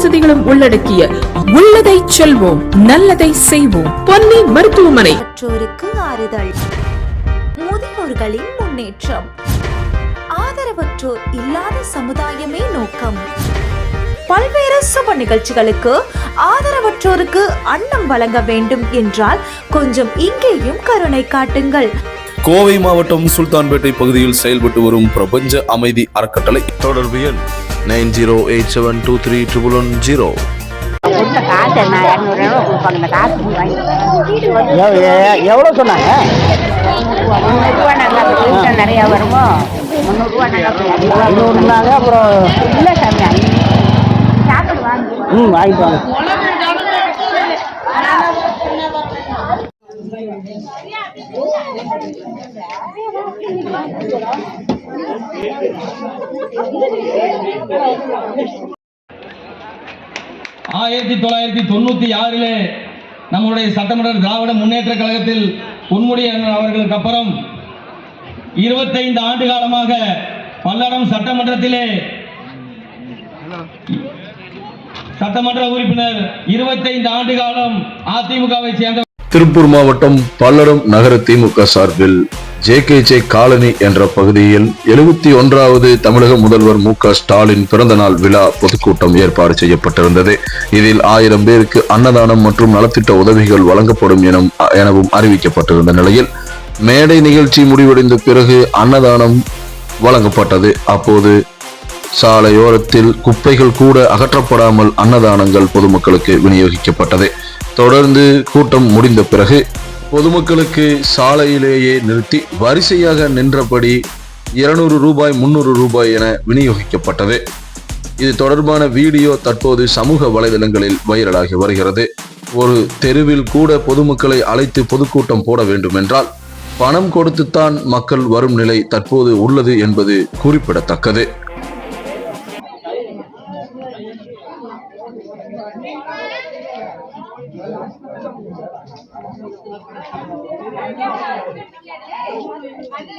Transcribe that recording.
வசதிகளும் உள்ளடக்கிய உள்ளதை செல்வோம் நல்லதை செய்வோம். பொன்னி மருத்துவமனை. மற்றோருக்கு ஆறுதல். முதியோர்களின் முன்னேற்றம். ஆதரவற்றோர் இல்லாத சமுதாயமே நோக்கம். பல்வேறு சுப நிகழ்ச்சிகளுக்கு ஆதரவற்றோருக்கு அன்னம் வழங்க வேண்டும் என்றால் கொஞ்சம் இங்கேயும் கருணை காட்டுங்கள். கோவை மாவட்டம் சுல்தான்பேட்டை பகுதியில் செயல்பட்டு வரும் பிரபஞ்ச அமைதி அறக்கட்டளை தொடர்பு எண் nine zero eight seven two three triple one zero. எவ்வளோ சொன்னாங்க? நிறையா வருமோ முந்நூறுரூவா அப்புறம் இல்லை சாமி ம் வாங்கிட்டு வாங்க. ஆயிரத்தி தொள்ளாயிரத்தி தொண்ணூத்தி ஆறிலே நம்முடைய சட்டமன்ற திராவிட முன்னேற்ற கழகத்தில் பொன்முடி அவர்களுக்கு அப்புறம் இருபத்தைந்து ஆண்டு காலமாக பல்லடம் சட்டமன்றத்திலே சட்டமன்ற உறுப்பினர் இருபத்தைந்து ஆண்டு காலம் அதிமுகவை சேர்ந்த திருப்பூர் மாவட்டம் பல்லடம் நகர திமுக சார்பில் ஜே கே ஜே காலனி என்ற பகுதியில் எழுபத்தி ஒன்றாவது தமிழக முதல்வர் மு க ஸ்டாலின் பிறந்தநாள் விழா பொதுக்கூட்டம் ஏற்பாடு செய்யப்பட்டிருந்தது. இதில் ஆயிரம் பேருக்கு அன்னதானம் மற்றும் நலத்திட்ட உதவிகள் வழங்கப்படும் எனும் எனவும் அறிவிக்கப்பட்டிருந்த நிலையில் மேடை நிகழ்ச்சி முடிவடைந்த பிறகு அன்னதானம் வழங்கப்பட்டது. அப்போது சாலையோரத்தில் குப்பைகள் கூட அகற்றப்படாமல் அன்னதானங்கள் பொதுமக்களுக்கு விநியோகிக்கப்பட்டது. தொடர்ந்து கூட்டம் முடிந்த பிறகு பொதுமக்களுக்கு சாலையிலேயே நிறுத்தி வரிசையாக நின்றபடி இருநூறு ரூபாய் முன்னூறு ரூபாய் என விநியோகிக்கப்பட்டது. இது தொடர்பான வீடியோ தற்போது சமூக வலைதளங்களில் வைரலாகி வருகிறது. ஒரு தெருவில் கூட பொதுமக்களை அழைத்து பொதுக்கூட்டம் போட வேண்டுமென்றால் பணம் கொடுத்துத்தான் மக்கள் வரும் நிலை தற்போது உள்ளது என்பது குறிப்பிடத்தக்கது. அது